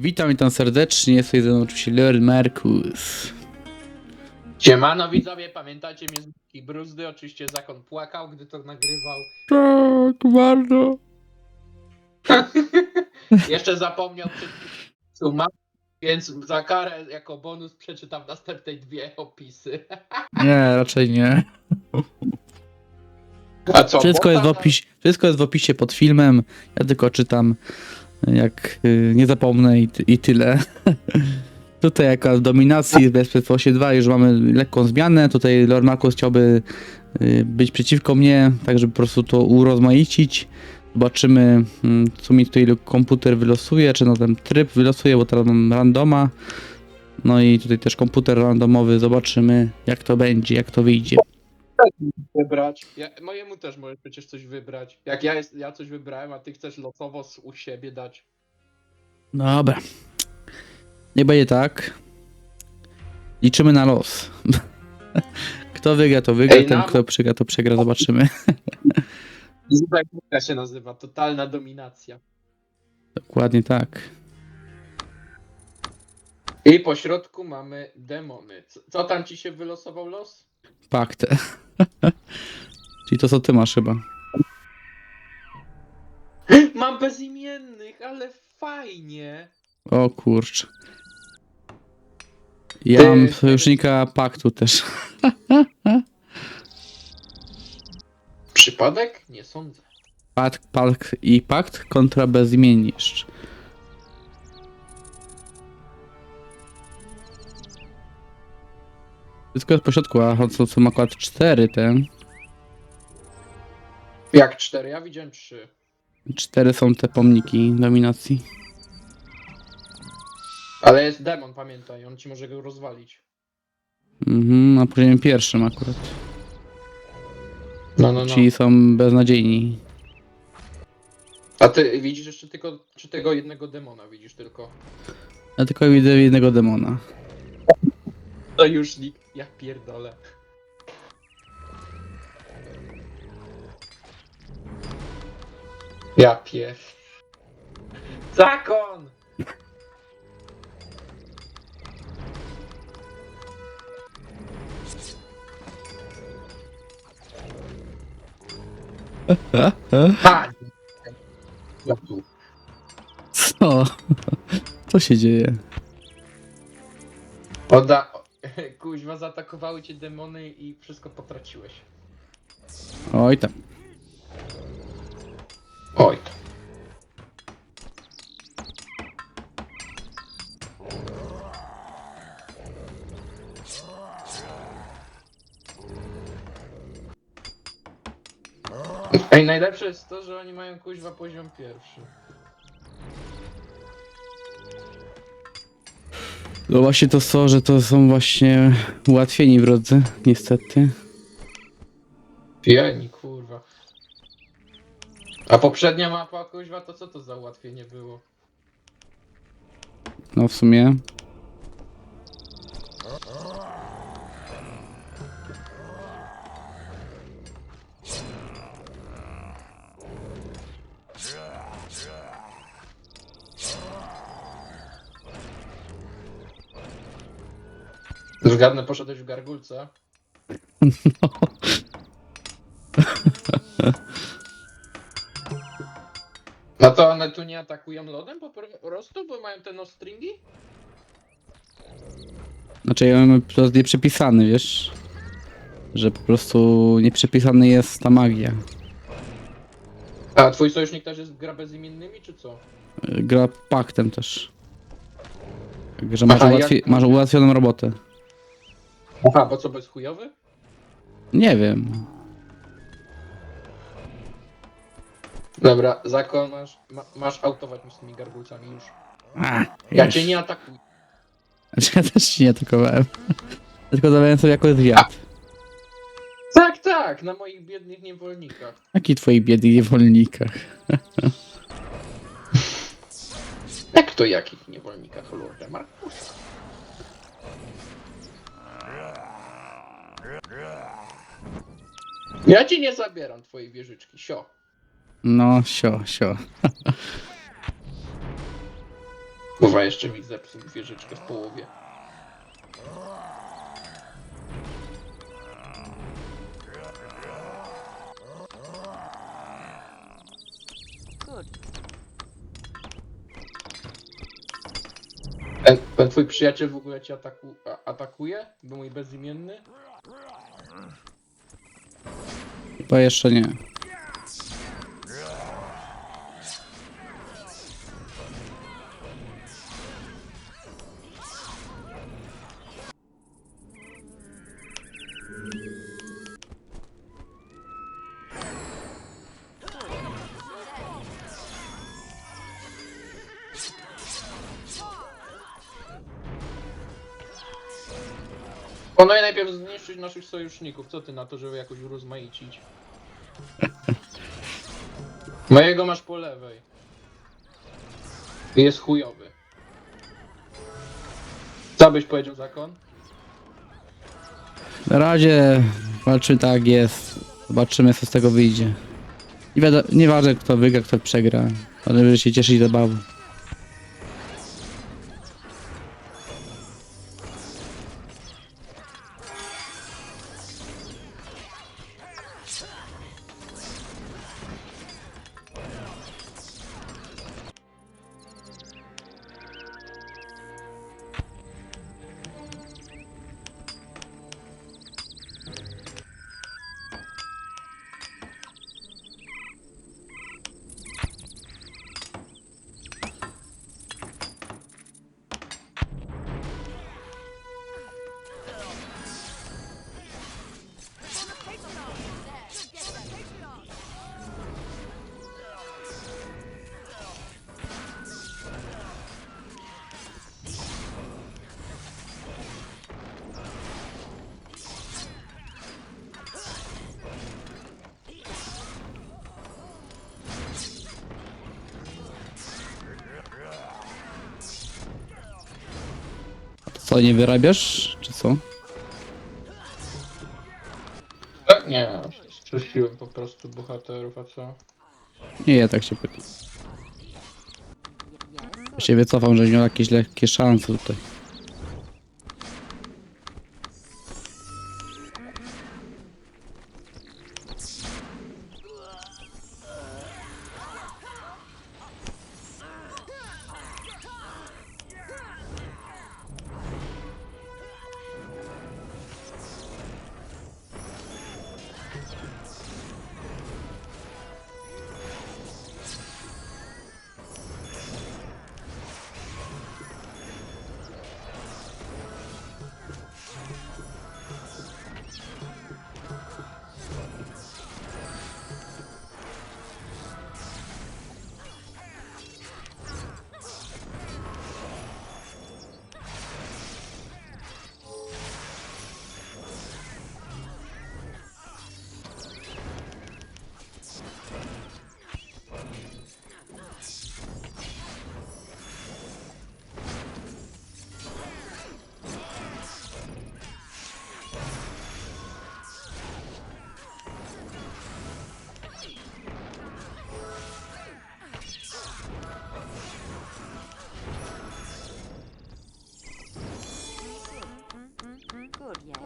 Witam, witam serdecznie, jest tutaj ze mną oczywiście Lord Markus. Siemano widzowie, pamiętacie mnie z Bruzdy? Oczywiście Zakon płakał, gdy to nagrywał. Tak, bardzo. Jeszcze zapomniał przed suma, więc za karę jako bonus przeczytam następnej dwie opisy. Nie, raczej nie. A co? Wszystko jest, w opisie, wszystko jest w opisie pod filmem, ja tylko czytam jak y, nie zapomnę i, i tyle. Tutaj jako dominacji w Bezpieczeństwo 2 już mamy lekką zmianę, tutaj Lord Markus chciałby y, być przeciwko mnie, tak żeby po prostu to urozmaicić. Zobaczymy, mm, co mi tutaj komputer wylosuje, czy no ten tryb wylosuje, bo teraz mam randoma. No i tutaj też komputer randomowy, zobaczymy jak to będzie, jak to wyjdzie. Wybrać. Ja, mojemu też możesz przecież coś wybrać. Jak ja, jest, ja coś wybrałem, a ty chcesz losowo z- u siebie dać. Dobra. Nie będzie tak. Liczymy na los. Kto wygra, to wygra, Ej, ten nam- kto przegra, to przegra, zobaczymy. Jak się nazywa? Totalna dominacja. Dokładnie tak. I po środku mamy demony. Co, co tam ci się wylosował los? Pakt. Czyli to co ty masz chyba. Mam bezimiennych, ale fajnie. O kurcz. Ja Ty- mam sojusznika paktu też. Przypadek? Nie sądzę. Pakt, pakt i pakt kontra bezimienni Wszystko jest po środku, a co, co ma akurat 4 ten. Jak cztery? Ja widziałem trzy. Cztery są te pomniki dominacji. Ale jest demon, pamiętaj, on ci może go rozwalić. Mhm, na poziomie pierwszym akurat. No, no, no. Ci są beznadziejni. A ty widzisz jeszcze tylko, czy tego jednego demona widzisz tylko? Ja tylko widzę jednego demona. To już nikt, ja pierdolę. Ja pier... Zakon! Ja tu. Co? Co się dzieje? Oda... Kuźwa, zaatakowały cię demony i wszystko potraciłeś. Oj tam. Oj. Ej, najlepsze jest to, że oni mają kuźwa poziom pierwszy. No właśnie to co, że to są właśnie ułatwieni wrodzy, niestety. Pieni, kurwa. A poprzednia mapa, kuźwa, to co to za ułatwienie było? No w sumie. Zgadnę, poszedłeś w gargulce. No. No to one tu nie atakują lodem po prostu, bo mają te no stringi? Znaczy ja mam po prostu nieprzepisany, wiesz? Że po prostu nieprzepisany jest ta magia. A twój sojusznik też jest gra bezimiennymi, czy co? Gra paktem też. Także masz, Aha, ułatwi- jak- masz ułatwioną robotę. Aha, bo co, bez chujowy? Nie wiem. Dobra, zakon masz, ma, masz autować mi z tymi gargulcami już. A, Ja cię nie atakuję. Znaczy, ja też ci nie atakowałem. Ja tylko dawałem sobie jako zwiat. Tak, tak, na moich biednych niewolnikach. Jaki twoi biedni niewolnikach? Jak to jakich niewolnikach, Lorda Markusa? Ja ci nie zabieram twojej wieżyczki, sio. No, sio, sio. Kurwa, jeszcze mi zepsuł wieżyczkę w połowie. Ten, ten twój przyjaciel w ogóle cię ataku, a, atakuje? Był mój bezimienny? Chyba jeszcze nie. Je najpierw zniszczyć naszych sojuszników. Co ty na to, żeby jakoś urozmaicić? Mojego masz po lewej. Jest chujowy. Co byś powiedział, zakon? Na razie walczy tak jest. Zobaczymy co z tego wyjdzie. Nie nieważne kto wygra, kto przegra. Ale żeby się cieszyć zabawą. Co, nie wyrabiasz? Czy co? E, Nie, strzesiłem po prostu bohaterów, a co? Nie, ja tak się pytam. Ja się wycofam, że miał jakieś lekkie szanse tutaj.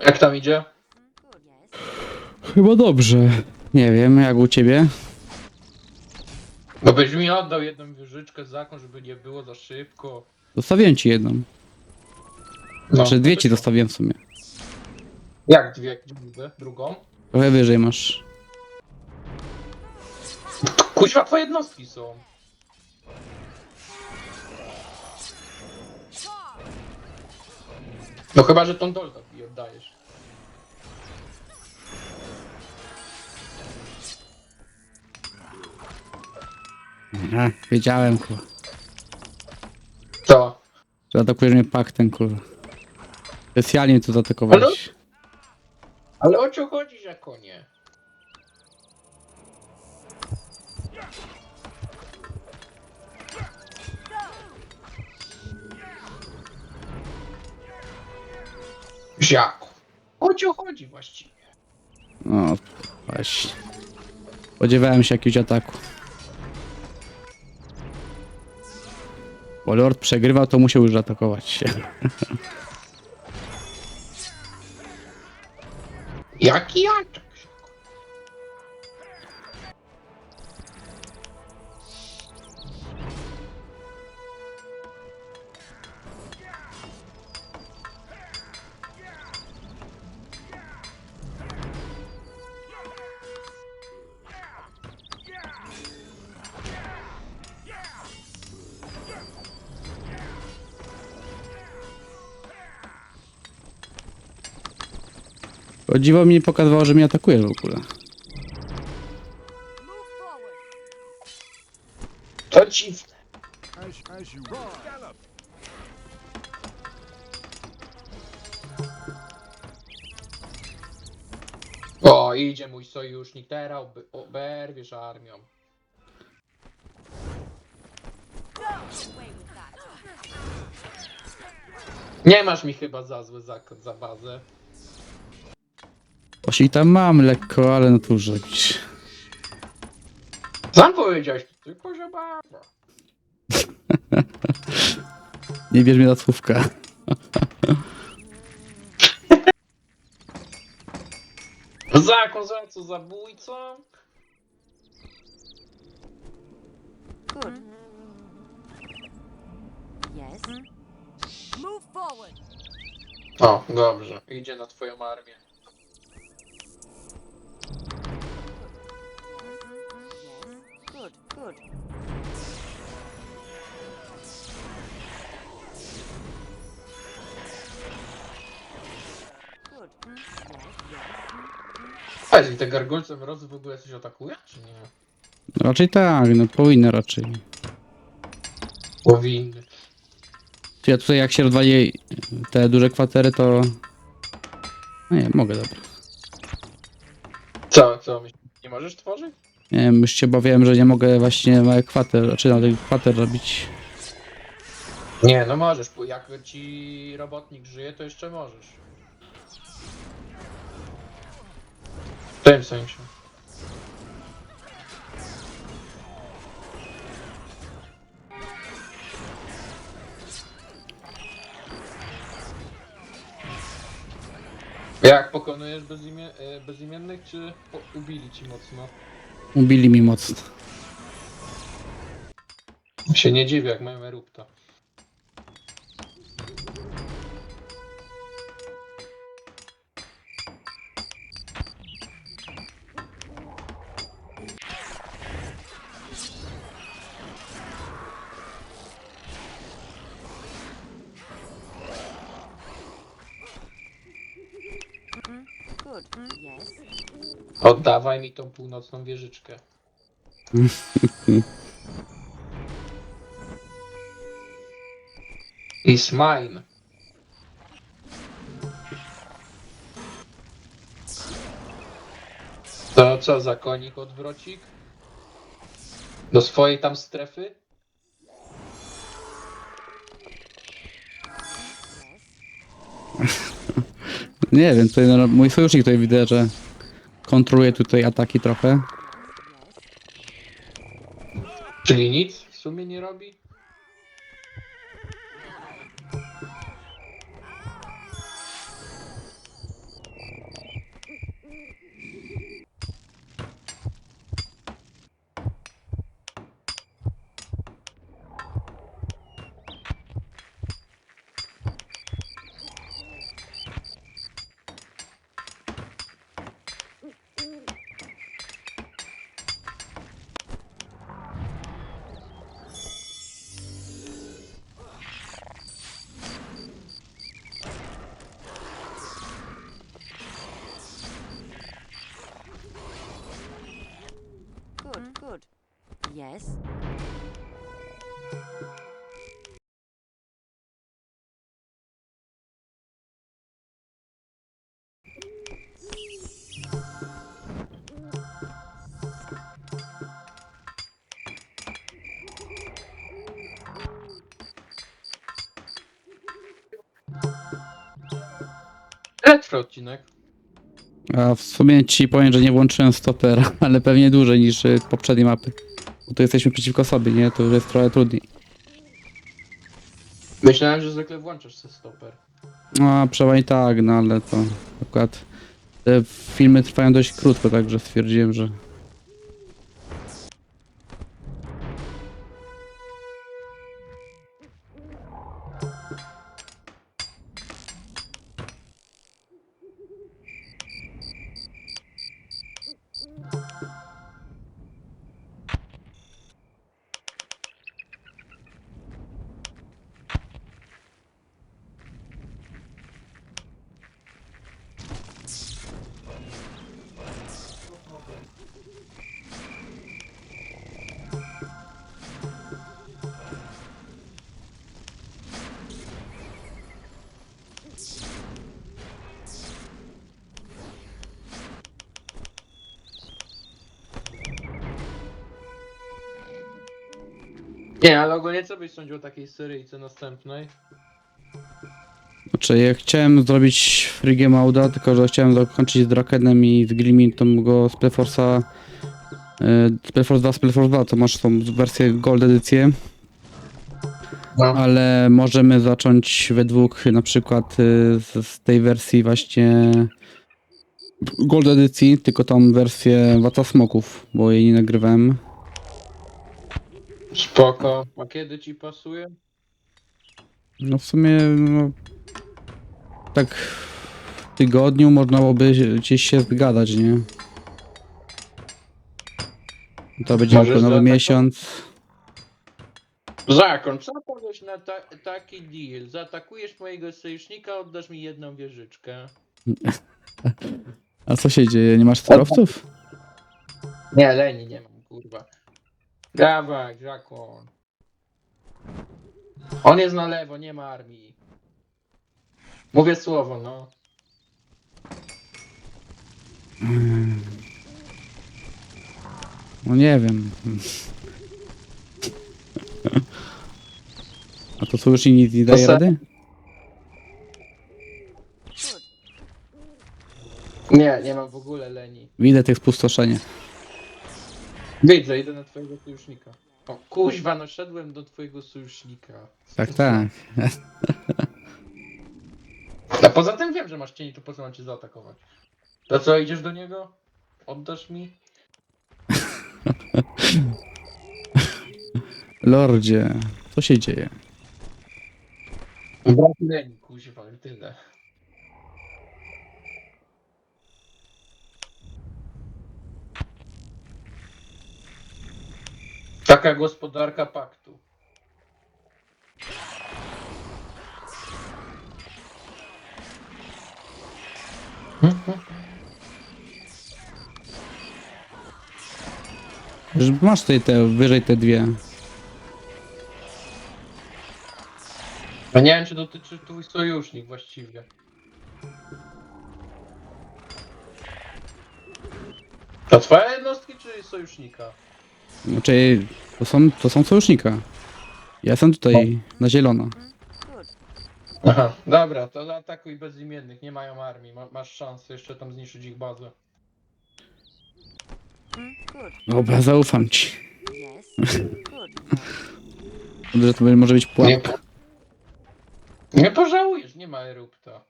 Jak tam idzie? Chyba dobrze. Nie wiem, jak u ciebie? Bo byś mi oddał jedną wieżyczkę zakon, żeby nie było za szybko. Zostawiłem ci jedną. No, Znaczy dwie ci zostawiłem w sumie. Jak dwie? Drugą? Trochę wyżej masz. Kuźwa, twoje jednostki są. No chyba, że tą dolkę mi oddajesz. Aha, wiedziałem, kurwa. Co? Że atakujesz mnie paktem, kurwa. Specjalnie tu zaatakowałeś. Ale o co chodzi, zakonie? Ziaku. O co chodzi właściwie? No, właśnie. Spodziewałem się jakiegoś ataku. Bo Lord przegrywał, to musiał już atakować się. Jaki jaczek? O dziwo mi nie pokazywało, że mnie atakujesz w ogóle. To dziwne. O, idzie mój sojusznik, teraz obe- oberwiesz armią. Nie masz mi chyba za zły zakład za bazę. Osi tam mam lekko, ale no tu zrobić. Sam powiedziałeś, tylko że baba. Nie bierz mnie na słówka. Za co, zabójcą? Good. Yes. Move forward. O, dobrze. Idzie na twoją armię. Good. Good. Good. Mm, Yes. Yes. A jeśli te gargulce mrozy w ogóle coś atakują, czy nie? Raczej tak, no powinny raczej. Powinny. Czy ja tutaj jak się rozwali te duże kwatery, to... No nie, mogę, dobra. Co, co? Nie możesz tworzyć? Wiem, już się bawiłem, że nie mogę właśnie małych kwater, znaczy na tych kwater robić. Nie, no możesz. Jak ci robotnik żyje, to jeszcze możesz. W tym sensie. Jak pokonujesz bezimie, e, bezimiennych, czy po, ubili ci mocno? Ubili mi mocno. Się nie dziwię, jak mają erupta. Oddawaj mi tą północną wieżyczkę. Is mine. To co za konik odwrocik? Do swojej tam strefy? Nie wiem, tutaj no, mój sojusznik tutaj widzę, że kontroluje tutaj ataki trochę. Czyli nic w sumie nie robi? Ile trwa odcinek? A w sumie ci powiem, że nie włączyłem stopera, ale pewnie dłużej niż y, poprzedniej mapy. Bo tu jesteśmy przeciwko sobie, nie? To już jest trochę trudniej. Myślałem, że zwykle włączasz sobie stoper. No, przynajmniej tak, no ale to akurat te filmy trwają dość krótko, także stwierdziłem, że Nie, ale ogólnie co byś sądził o takiej seryjce następnej? Znaczy, ja chciałem zrobić free Auda, tylko że chciałem dokończyć z Drakenem i z Glimmintem go z Playforce'a yy, z Playforce 2, z Playforce 2, to masz tą wersję Gold edycję, No. ale możemy zacząć we dwóch na przykład yy, z, z tej wersji właśnie Gold edycji, tylko tą wersję Wata Smoków, bo jej nie nagrywałem. Spoko. A kiedy ci pasuje? No w sumie no, tak w tygodniu można byłoby gdzieś się zgadać, nie? To będzie Możesz nowy zaatakować? miesiąc. Zakon, co powiesz na ta taki deal? Zaatakujesz mojego sojusznika, oddasz mi jedną wieżyczkę. A co się dzieje? Nie masz sterowców? Nie, Leni nie mam, kurwa. Dawaj, Zakon. On jest na lewo, nie ma armii. Mówię słowo, no. No nie wiem. A to sojusz nic nie daje se- rady? Nie, nie mam w ogóle Leni. Widzę tych spustoszenie. Widzę, idę na twojego sojusznika. O kuźwa, no szedłem do twojego sojusznika. Tak, tak. A poza tym wiem, że masz cieni, to po co mam cię zaatakować? To co, idziesz do niego? Oddasz mi? Lordzie, co się dzieje? Brak kuźwa, tyle. Taka gospodarka paktu. Że Masz tutaj te, wyżej te dwie. A nie wiem, czy dotyczy twój sojusznik właściwie. To twoje jednostki, czy sojusznika? Znaczy, to są, to są sojusznika. Ja jestem tutaj na zielono. Aha, dobra, to zaatakuj bezimiennych, nie mają armii, ma, masz szansę jeszcze tam zniszczyć ich bazę. Dobra, zaufam ci. Dobrze, że to będzie- może być pułapka. nie pożałujesz, nie ma erupta.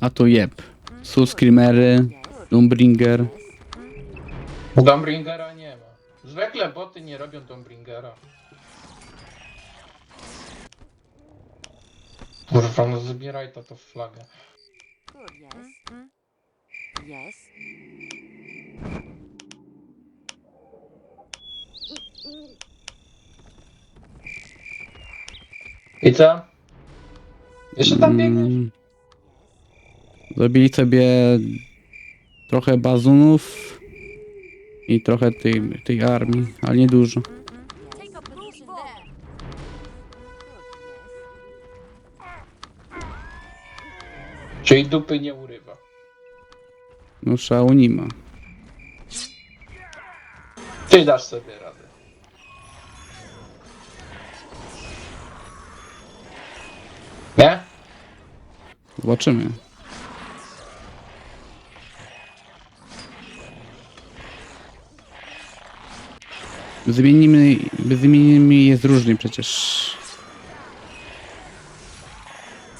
A tu jeb. Mm, Su Dombringera nie ma. Zwykle boty nie robią Dombringera. Kurwa, no zabieraj to, to flagę. Yes. Mm, Yes. I co? Jeszcze tam biegniesz? Mm. Zrobili sobie trochę bazunów i trochę tej, tej armii, ale nie dużo. Yes. Take a position there. Good. Yes. Czyli dupy nie urywa. No szału nie ma. Ty dasz sobie radę. Nie? Zobaczymy. Zmienimy, zmienimy jest różnie przecież.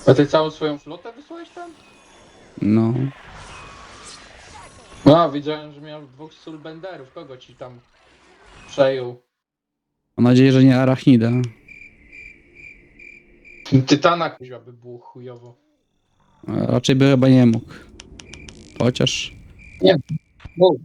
A ty całą swoją flotę wysłałeś tam? No. No, widziałem, że miał dwóch sulbenderów. Kogo ci tam przejął? Mam nadzieję, że nie Arachnida. Tytana kuźwa by było chujowo. A Raczej by chyba nie mógł. Chociaż. Mów.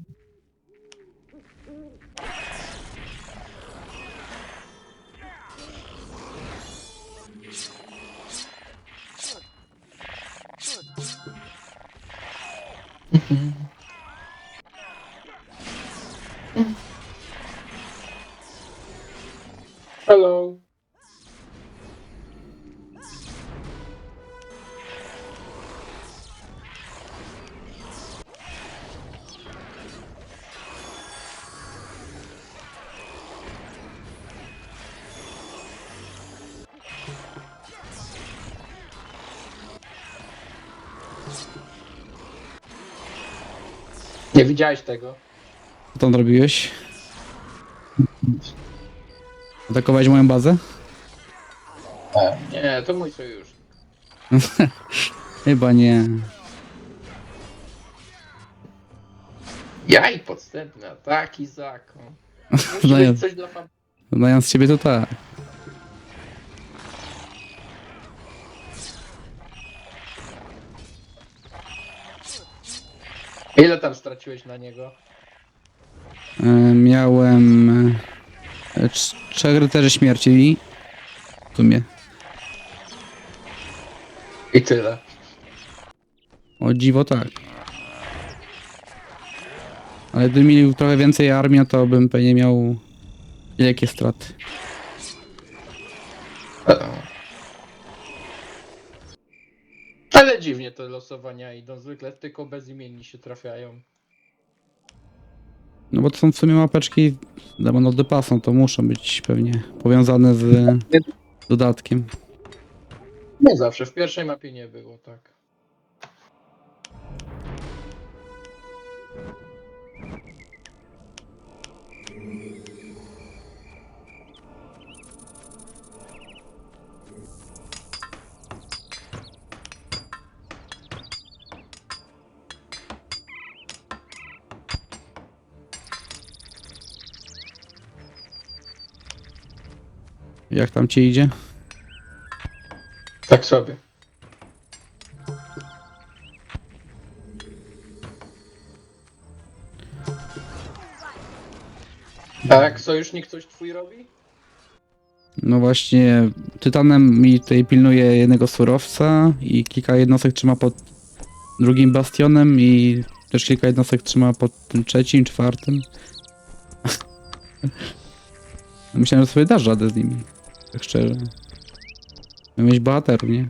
Hello. Nie widziałeś tego? Co tam robiłeś? Atakować moją bazę? Nie, to mój sojusz. Chyba nie. Jaj podstępne ataki, zakon. Musi No ja- być coś dla. Znając ciebie to tak. Ile tam straciłeś na niego? E, Miałem e, cz- trzech rycerzy śmierci. W sumie. I tyle. O dziwo tak. Ale gdybym mieli trochę więcej armii, to bym pewnie miał wielkie straty. Ale dziwnie te losowania idą. Zwykle tylko bezimienni się trafiają. No bo to są w sumie mapeczki Demon of the Pass, no to muszą być pewnie powiązane z dodatkiem. Nie zawsze. W pierwszej mapie nie było, tak. Jak tam ci idzie? Tak sobie. A jak sojusznik coś twój robi? No właśnie, Tytanem mi tutaj pilnuje jednego surowca i kilka jednostek trzyma pod drugim bastionem i też kilka jednostek trzyma pod tym trzecim, czwartym. Myślałem, że sobie dasz radę z nimi. Tak szczerze. Miał mieć bohaterów, nie?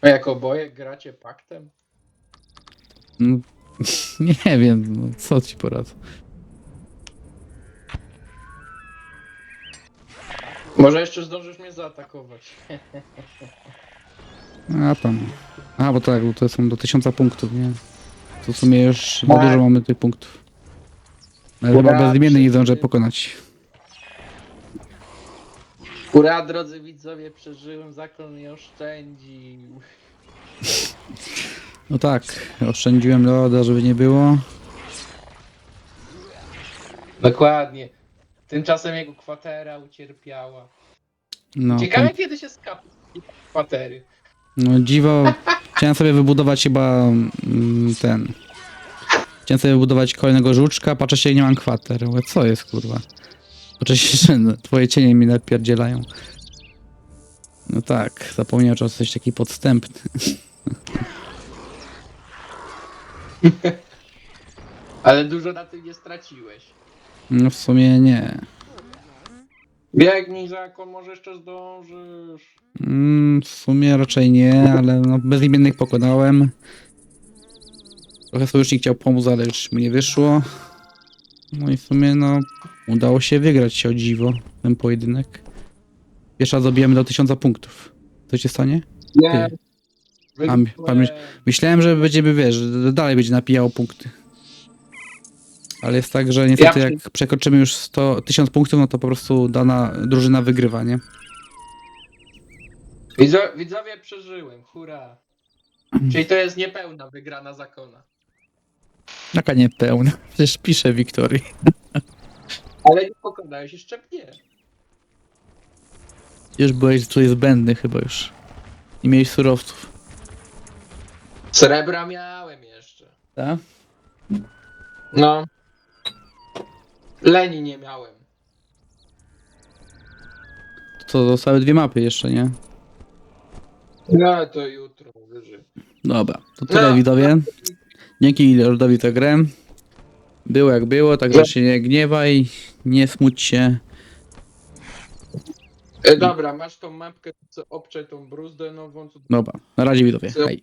A jak oboje gracie paktem? No, nie wiem, no, co ci poradzę. Może jeszcze zdążysz mnie zaatakować. A tam. A, bo tak, bo to są do 1000 punktów, nie? To w sumie już za Tak. dużo mamy tych punktów. Ale chyba bezimienny nie zdążę pokonać. Ura, drodzy widzowie, przeżyłem, zakon mnie oszczędził. No tak, oszczędziłem loda, żeby nie było. Dokładnie. Tymczasem jego kwatera ucierpiała. No, Ciekawe tam, kiedy się skapi kwatery. no dziwo. Chciałem sobie wybudować chyba mm, ten. Chciałem sobie wybudować kolejnego żuczka, patrzę się nie mam kwater. Co jest kurwa? Się, że no, twoje cienie mi napierdzielają. No tak, zapomniałem, że jesteś taki podstępny. Ale dużo na tym nie straciłeś. No w sumie nie. Biegnij zakon, może jeszcze zdążysz. Mm, w sumie raczej nie, ale no, bezimiennych pokonałem. Trochę sojusznik chciał pomóc, ale już mu nie wyszło. No i w sumie no udało się wygrać się o dziwo ten pojedynek. Pierwsza zabijemy do 1000 punktów. Co się stanie? Nie. Pam- pamięć- Myślałem, że będziemy, wiesz, że dalej będzie napijało punkty. Ale jest tak, że niestety Ja- jak przekroczymy już 100, 1000 punktów, no to po prostu dana drużyna wygrywa, nie? Widzo- widzowie przeżyłem, hurra. Czyli to jest niepełna wygrana zakona. Jaka niepełna. Przecież pisze Wiktorii. Ale nie pokonałeś jeszcze mnie. Już byłeś tutaj zbędny chyba już. Nie miałeś surowców. Srebra miałem jeszcze. Tak? No. Leni nie miałem. To zostały dwie mapy jeszcze, nie? No to jutro wyżej. Dobra, to tyle No. widowie. Dzięki Lordowi za grę. Było jak było, także No. się nie gniewaj, nie smuć się. E, dobra, masz tą mapkę, obczaj tą bruzdę nową. Co... Dobra, na razie widowie. co- Hej.